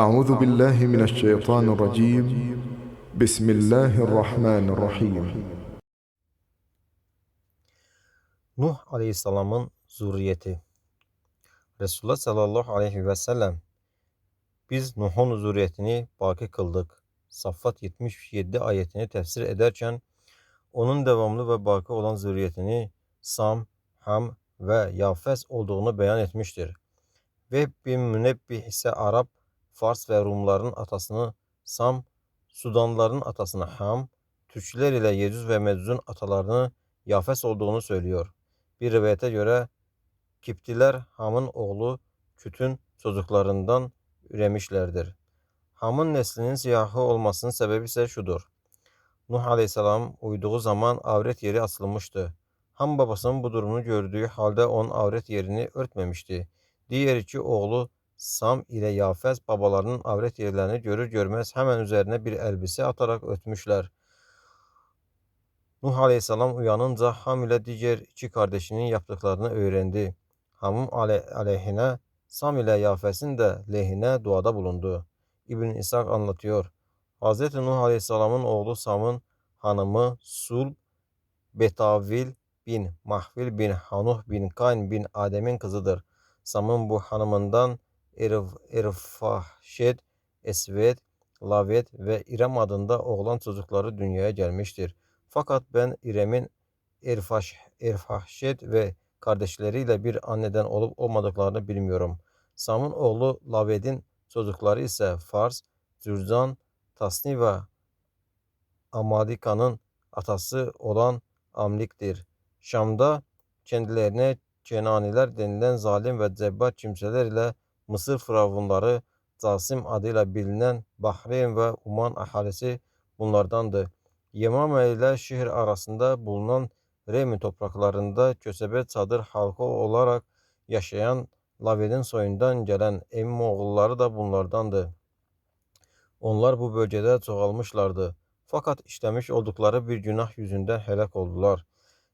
أعوذ بالله من الشيطان الرجيم بسم الله الرحمن الرحيم Nuh Aleyhisselam'ın zürriyeti. Resulullah sallallahu aleyhi ve sellem biz Nuh'un zürriyetini baki kıldık. Saffat 77 ayetini tefsir ederken onun devamlı ve baki olan zürriyetini Sam, Ham ve Yafes olduğunu beyan etmiştir. Ve bin münebbih ise Arap, Fars ve Rumların atasını Sam, Sudanların atasını Ham, Türkçüler ile Yecüc ve Mecüc'ün atalarını Yafes olduğunu söylüyor. Bir rivayete göre Kiptiler Ham'ın oğlu Küt'ün çocuklarından üremişlerdir. Ham'ın neslinin siyahı olmasının sebebi ise şudur. Nuh Aleyhisselam uyuduğu zaman avret yeri açılmıştı. Ham babasının bu durumunu gördüğü halde onun avret yerini örtmemişti. Diğer iki oğlu Sam ile Yafes babalarının avret yerlerini görür görmez hemen üzerine bir elbise atarak örtmüşler. Nuh Aleyhisselam uyanınca Ham ile diğer iki kardeşinin yaptıklarını öğrendi. Ham'ın aleyhine Sam ile Yafes'in de lehine duada bulundu. İbn İshak anlatıyor. Hz. Nuh Aleyhisselam'ın oğlu Sam'ın hanımı Sul Betavil bin Mahvil bin Hanuh bin Kayn bin Adem'in kızıdır. Sam'ın bu hanımından Erfahşed, Esved, Lavet ve İrem adında oğlan çocukları dünyaya gelmiştir. Fakat ben İrem'in Erfaş, Erfahşed ve kardeşleriyle bir anneden olup olmadıklarını bilmiyorum. Sam'ın oğlu Laved'in çocukları ise Fars, Cürzan, Tasni ve Amadika'nın atası olan Amlik'tir. Şam'da kendilerine Kenaniler denilen zalim ve cebbar kimseler ile Mısır firavunları Casim adıyla bilinen Bahreyn ve Uman ahalisi bunlardandı. Yemame ile şehir arasında bulunan Remi topraklarında kösebe çadır halkı olarak yaşayan Laved'in soyundan gelen Emmoğulları da bunlardandı. Onlar bu bölgede çoğalmışlardı. Fakat işlemiş oldukları bir günah yüzünden helak oldular.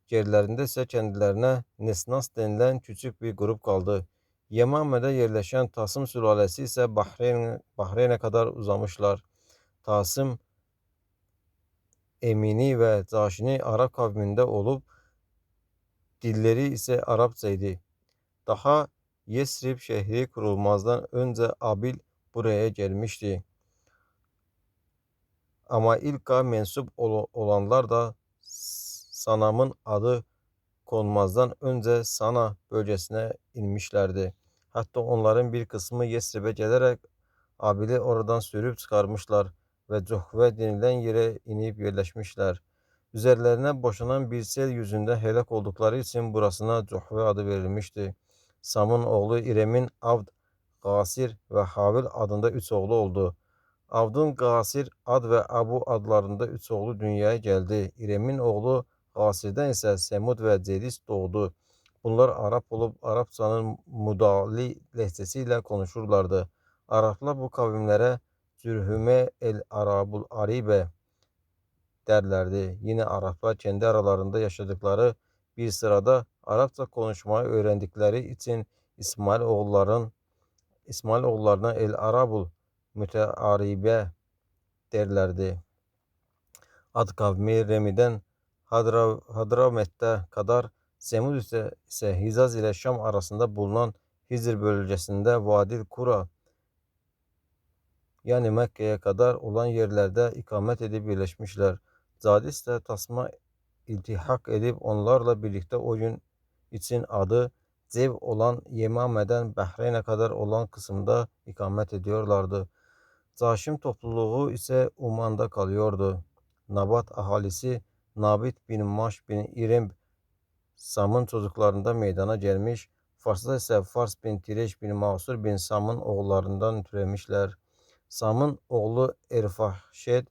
Gerilerinde ise kendilerine Nesnas denilen küçük bir grup kaldı. Yemame'de yerleşen Tasım sülalesi ise Bahreyn, Bahreyn'e kadar uzamışlar. Tasım Emini ve Zaşini Arap kavminde olup dilleri ise Arapçaydı. Daha Yesrib şehri kurulmazdan önce Abil buraya gelmişti. Ama ilka mensup olanlar da Sanam'ın adı konmazdan önce Sana bölgesine inmişlerdi. Hatta onların bir kısmı Yesrib'e gelerek Abil'i oradan sürüp çıkarmışlar ve Cuhve denilen yere inip yerleşmişler. Üzerlerine boşanan bir sel yüzünden helak oldukları için burasına Cuhve adı verilmişti. Sam'ın oğlu İrem'in Avd, Gasir ve Havil adında üç oğlu oldu. Avd'ın Gasir, Ad ve Abu adlarında üç oğlu dünyaya geldi. İrem'in oğlu Gasir'den ise Semud ve Cedis doğdu. Bunlar Arap olup Arapçanın Mudali lehçesiyle konuşurlardı. Araplar bu kavimlere Zürhüme el Arabul Aribe derlerdi. Yine Araplar kendi aralarında yaşadıkları bir sırada Arapça konuşmayı öğrendikleri için İsmail oğulların İsmail oğullarına el Arabul Mütearibe derlerdi. Ad kavmi Remi'den Hadra, Hadramet'te kadar Semud ise, ise Hizaz ile Şam arasında bulunan Hizir bölgesinde Vadil Kura yani Mekke'ye kadar olan yerlerde ikamet edip birleşmişler. Zadis de tasma iltihak edip onlarla birlikte o gün için adı Zev olan Yemame'den Bahreyn'e kadar olan kısımda ikamet ediyorlardı. Zaşim topluluğu ise Uman'da kalıyordu. Nabat ahalisi Nabit bin Maş bin İrem Sam'ın çocuklarında meydana gelmiş. Fars'ta ise Fars bin Tireş bin Masur bin Sam'ın oğullarından türemişler. Sam'ın oğlu Erfahşed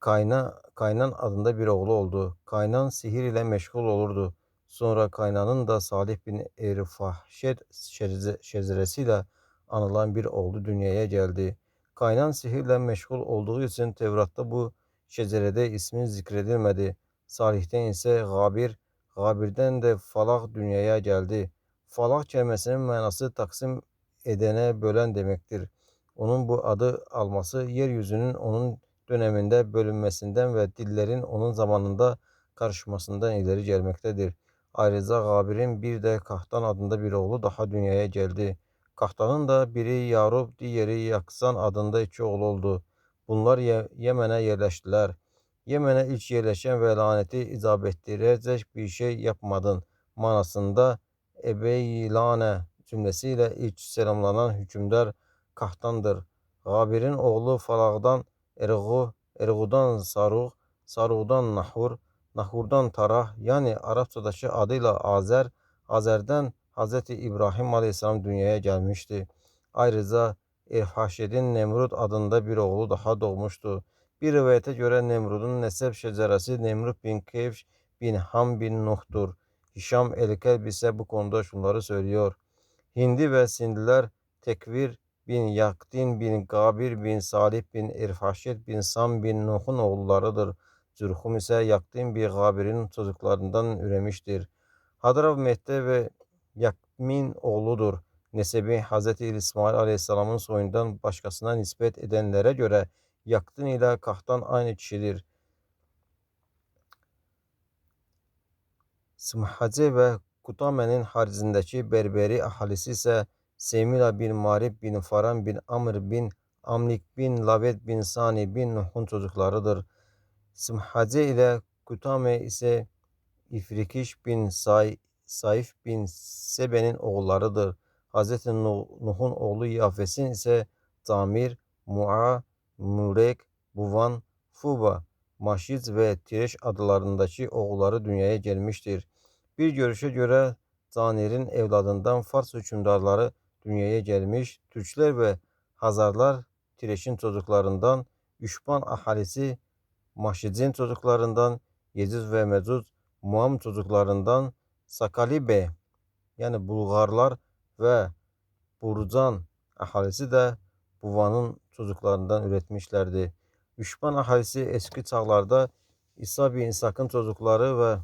Kayna, Kaynan adında bir oğlu oldu. Kaynan sihir ile meşgul olurdu. Sonra Kaynan'ın da Salih bin Erfahşed şezresiyle anılan bir oğlu dünyaya geldi. Kaynan sihirle meşgul olduğu için Tevrat'ta bu şecerede ismi zikredilmedi. Salih'ten ise Gabir, Gabir'den de Falah dünyaya geldi. Falah kelimesinin manası taksim edene bölen demektir. Onun bu adı alması yeryüzünün onun döneminde bölünmesinden ve dillerin onun zamanında karışmasından ileri gelmektedir. Ayrıca Gabir'in bir de Kahtan adında bir oğlu daha dünyaya geldi. Kahtan'ın da biri Yarub, diğeri Yaksan adında iki oğlu oldu. Bunlar Ye Yemen'e yerleştiler. Yemen'e ilk yerleşen ve laneti icap ettirecek bir şey yapmadın manasında Ebeylane cümlesiyle ilk selamlanan hükümdar Kahtan'dır. Gabir'in oğlu Falag'dan Ergu, Ergu'dan Sarug, Sarug'dan Nahur, Nahur'dan Tarah yani Arapçadaki adıyla Azer, Azer'den Hz. İbrahim Aleyhisselam dünyaya gelmişti. Ayrıca Erhaşed'in Nemrut adında bir oğlu daha doğmuştu. Bir rivayete göre Nemrud'un nesep şeceresi Nemrut bin Kevş bin Ham bin Nuh'tur. Hişam el-Kelb ise bu konuda şunları söylüyor. Hindi ve Sindiler Tekvir bin Yaktin bin Gabir bin Salih bin Erfaşet bin Sam bin Nuh'un oğullarıdır. Zürhum ise Yaktin bin Gabir'in çocuklarından üremiştir. Hadrav Mehde ve Yakmin oğludur. Nesebi Hz. İsmail Aleyhisselam'ın soyundan başkasına nispet edenlere göre Yaktin ile Kahtan aynı kişidir. Sımhace ve Kutame'nin haricindeki Berberi ahalisi ise Semila bin Marib bin Faran bin Amr bin Amlik bin Labed bin Sani bin Nuh'un çocuklarıdır. Sımhace ile Kutame ise İfrikiş bin Say Saif bin Sebe'nin oğullarıdır. Hz. Nuh'un oğlu Yafes'in ise Tamir, Mu'a, Murek, Buvan, Fuba, Maşiz ve Tireş adlarındaki oğulları dünyaya gelmiştir. Bir görüşe göre Zanir'in evladından Fars hükümdarları dünyaya gelmiş, Türkler ve Hazarlar Tireş'in çocuklarından, Üşban ahalisi Maşid'in çocuklarından, Yecüc ve Mecüc Muam çocuklarından Sakalibe yani Bulgarlar ve Burcan ahalisi de Buvan'ın çocuklarından üretmişlerdi. Üşban ahalisi eski çağlarda İsa bin İshak'ın çocukları ve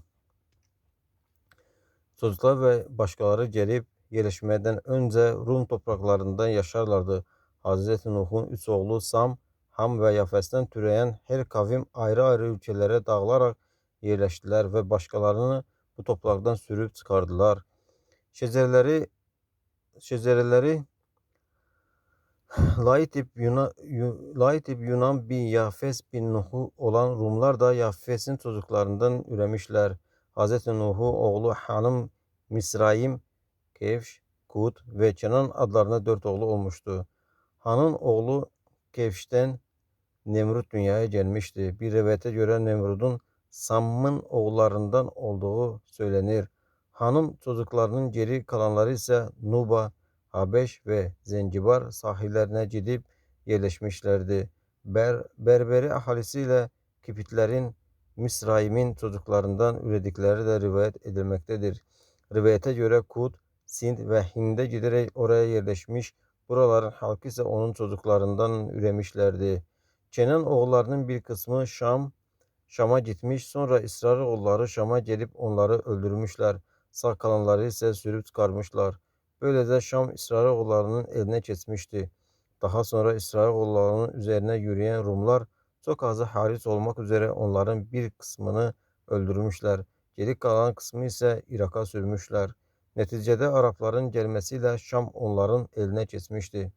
çocuklar ve başkaları gelip yerleşmeden önce Rum topraklarında yaşarlardı. Hz. Nuh'un üç oğlu Sam, Ham ve Yafes'ten türeyen her kavim ayrı ayrı ülkelere dağılarak yerleştiler ve başkalarını bu topraktan sürüp çıkardılar. Şecereleri şecereleri Laitip Yunan, Laitip Yunan bin Yafes bin Nuh'u olan Rumlar da Yafes'in çocuklarından üremişler. Hz. Nuh'u oğlu Hanım Misraim, Kevş, Kut ve Kenan adlarında dört oğlu olmuştu. Han'ın oğlu Kevş'ten Nemrut dünyaya gelmişti. Bir rivayete göre Nemrut'un Sam'ın oğullarından olduğu söylenir. Hanım çocuklarının geri kalanları ise Nuba, Habeş ve Zencibar sahillerine gidip yerleşmişlerdi. Ber, Berberi ahalisiyle Kipitlerin Misraim'in çocuklarından üredikleri de rivayet edilmektedir. Rivayete göre Kut, Sind ve Hind'e giderek oraya yerleşmiş, buraların halkı ise onun çocuklarından üremişlerdi. Kenan oğullarının bir kısmı Şam, Şam'a gitmiş, sonra İsrailoğulları Şam'a gelip onları öldürmüşler. Sağ kalanları ise sürüp çıkarmışlar. Böylece Şam İsrailoğullarının eline geçmişti. Daha sonra İsrailoğullarının üzerine yürüyen Rumlar çok azı hariç olmak üzere onların bir kısmını öldürmüşler. Geri kalan kısmı ise Irak'a sürmüşler. Neticede Arapların gelmesiyle Şam onların eline geçmişti.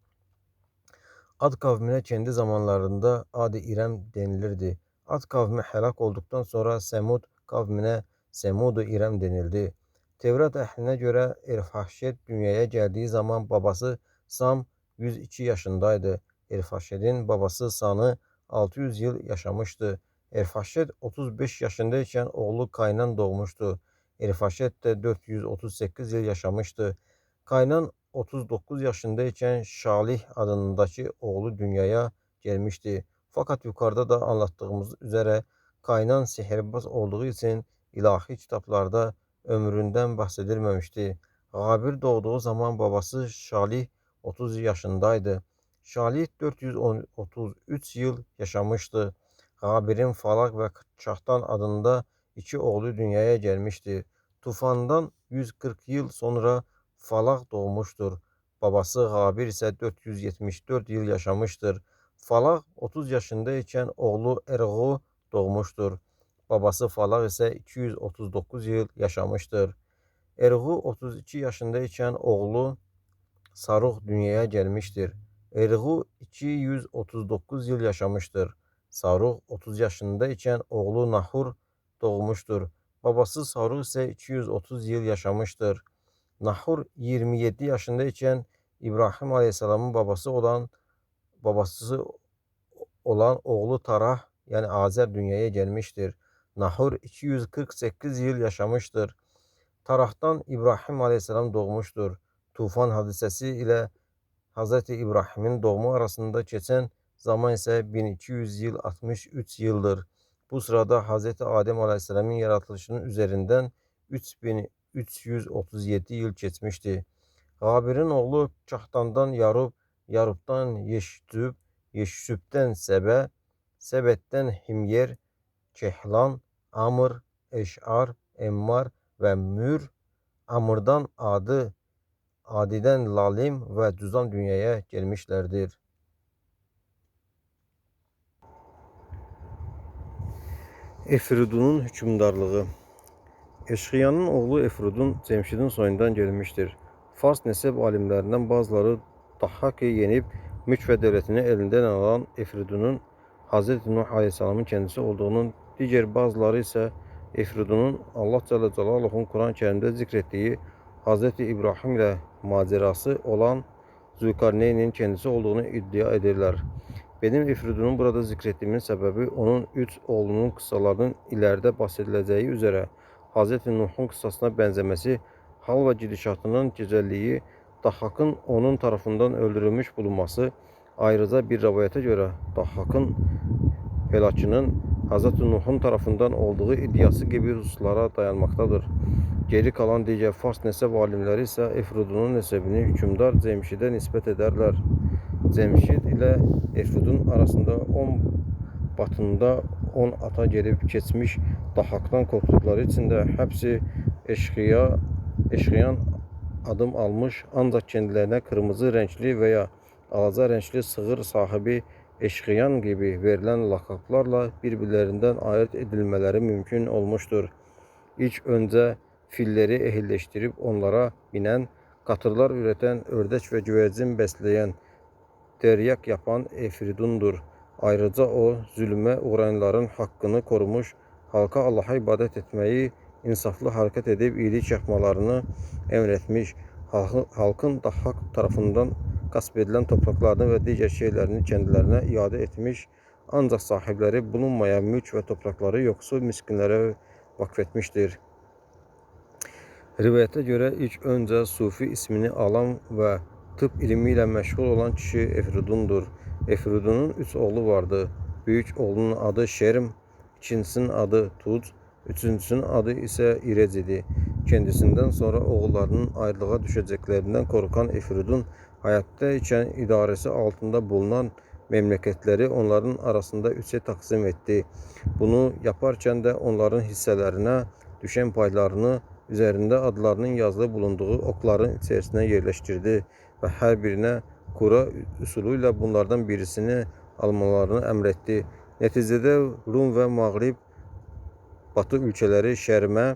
Ad kavmine kendi zamanlarında Ad-ı İrem denilirdi. Ad kavmi helak olduktan sonra Semud kavmine Semud-u İrem denildi. Tevrat ehline göre Erfahşet dünyaya geldiği zaman babası Sam 102 yaşındaydı. Erfahşet'in babası San'ı 600 yıl yaşamıştı. Erfahşet 35 yaşındayken oğlu Kaynan doğmuştu. Erfahşet de 438 yıl yaşamıştı. Kaynan 39 yaşındayken Şalih adındaki oğlu dünyaya gelmişti. Fakat yukarıda da anlattığımız üzere Kaynan sihirbaz olduğu için ilahi kitaplarda ömründen bahsedilmemişti. Gabir doğduğu zaman babası Şalih 30 yaşındaydı. Şalih 433 yıl yaşamıştı. Gabir'in Falak ve Çahtan adında iki oğlu dünyaya gelmişti. Tufandan 140 yıl sonra Falak doğmuştur. Babası Gabir ise 474 yıl yaşamıştır. Falak 30 yaşındayken oğlu Ergu doğmuştur. Babası Falak ise 239 yıl yaşamıştır. Ergu 32 yaşındayken oğlu Saruh dünyaya gelmiştir. Ergu 239 yıl yaşamıştır. Saruh 30 yaşındayken oğlu Nahur doğmuştur. Babası Saruh ise 230 yıl yaşamıştır. Nahur 27 yaşındayken İbrahim Aleyhisselam'ın babası olan babası olan oğlu Tarah yani Azer dünyaya gelmiştir. Nahur 248 yıl yaşamıştır. Tarah'tan İbrahim Aleyhisselam doğmuştur. Tufan hadisesi ile Hz. İbrahim'in doğumu arasında geçen zaman ise 1200 yıl 63 yıldır. Bu sırada Hz. Adem Aleyhisselam'ın yaratılışının üzerinden 3337 yıl geçmişti. Gabir'in oğlu Kahtan'dan Yarub, Yarub'dan Yeştüb, Yeştüb'den Sebe, Sebet'ten Himyer, Kehlan, Amr, Eş'ar, Emmar ve Mür, Amr'dan Adı, Adi'den Lalim ve Düzam dünyaya gelmişlerdir. Efridun'un hükümdarlığı Eşkıyanın oğlu Efrudun Cemşid'in soyundan gelmiştir. Fars nesep alimlerinden bazıları Dahhak'ı yenip mülk ve devletini elinden alan Efridun'un Hz. Nuh Aleyhisselam'ın kendisi olduğunun, diğer bazıları ise Efridun'un Allah Celle Celaluhu'nun Kur'an-ı Kerim'de zikrettiği Hz. İbrahim ile macerası olan Zülkarneyn'in kendisi olduğunu iddia ederler. Benim Efridun'un burada zikrettiğimin sebebi onun üç oğlunun kıssalarının ileride bahsedileceği üzere Hz. Nuh'un kıssasına benzemesi, hal ve gidişatının güzelliği, Dahhak'ın onun tarafından öldürülmüş bulunması, ayrıca bir rivayete göre Dahhak'ın helakının Hz. Nuh'un tarafından olduğu iddiası gibi hususlara dayanmaktadır. Geri kalan diğer Fars nesep alimleri ise Efrudun'un nesebini hükümdar Cemşid'e nispet ederler. Cemşid ile Efrudun arasında 10 batında 10 ata gelip geçmiş Dahak'tan korktukları için de hepsi eşkıya, eşkıyan adım almış ancak kendilerine kırmızı renkli veya alaca renkli sığır sahibi eşkıyan gibi verilen lakaplarla birbirlerinden ayırt edilmeleri mümkün olmuştur. İlk önce filleri ehilleştirip onlara binen, katırlar üreten, ördek ve güvercin besleyen, deryak yapan Efridun'dur. Ayrıca o zulme uğrayanların hakkını korumuş, halka Allah'a ibadet etmeyi, insaflı hareket edip iyilik yapmalarını emretmiş, halkı- halkın Dahhak tarafından gasp edilen topraklarını ve diğer şeylerini kendilerine iade etmiş, ancak sahipleri bulunmayan mülk ve toprakları yoksul miskinlere vakfetmiştir. Rivayete göre ilk önce Sufi ismini alan ve tıp ilmiyle meşgul olan kişi Efrudun'dur. Efrudun'un üç oğlu vardı. Büyük oğlunun adı Şerm, ikincisinin adı Tuz, üçüncüsünün adı ise İrez idi. Kendisinden sonra oğullarının ayrılığa düşeceklerinden korkan Efrudun, hayattayken idaresi altında bulunan memleketleri onların arasında üçe taksim etti. Bunu yaparken de onların hisselerine düşen paylarını üzerinde adlarının yazılı bulunduğu okların içerisine yerleştirdi ve her birine kura usulüyle bunlardan birisini almalarını emretti. Neticede Rum ve Mağrib Batı ülkeleri Şerme,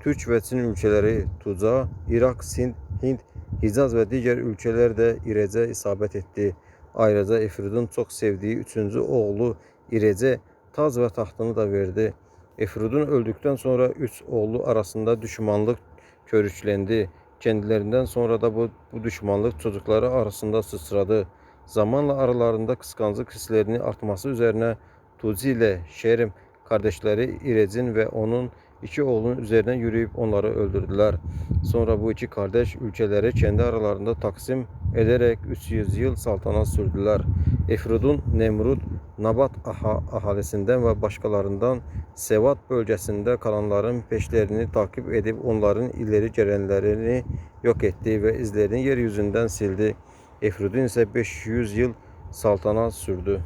Türk ve Çin ülkeleri Tuca, Irak, Sind, Hint, Hicaz ve diğer ülkeler de İrece isabet etti. Ayrıca Efrud'un çok sevdiği üçüncü oğlu İrece taz ve tahtını da verdi. Efrud'un öldükten sonra üç oğlu arasında düşmanlık körüklendi. Kendilerinden sonra da bu, bu düşmanlık çocukları arasında sıçradı. Zamanla aralarında kıskançlık hislerinin artması üzerine Tuzi ile Şerim kardeşleri İrezin ve onun iki oğlunun üzerine yürüyüp onları öldürdüler. Sonra bu iki kardeş ülkeleri kendi aralarında taksim ederek 300 yıl saltanat sürdüler. Efrudun Nemrut, Nabat aha, ahalisinden ve başkalarından Sevat bölgesinde kalanların peşlerini takip edip onların ileri gelenlerini yok etti ve izlerini yeryüzünden sildi. Efrudun ise 500 yıl saltanat sürdü.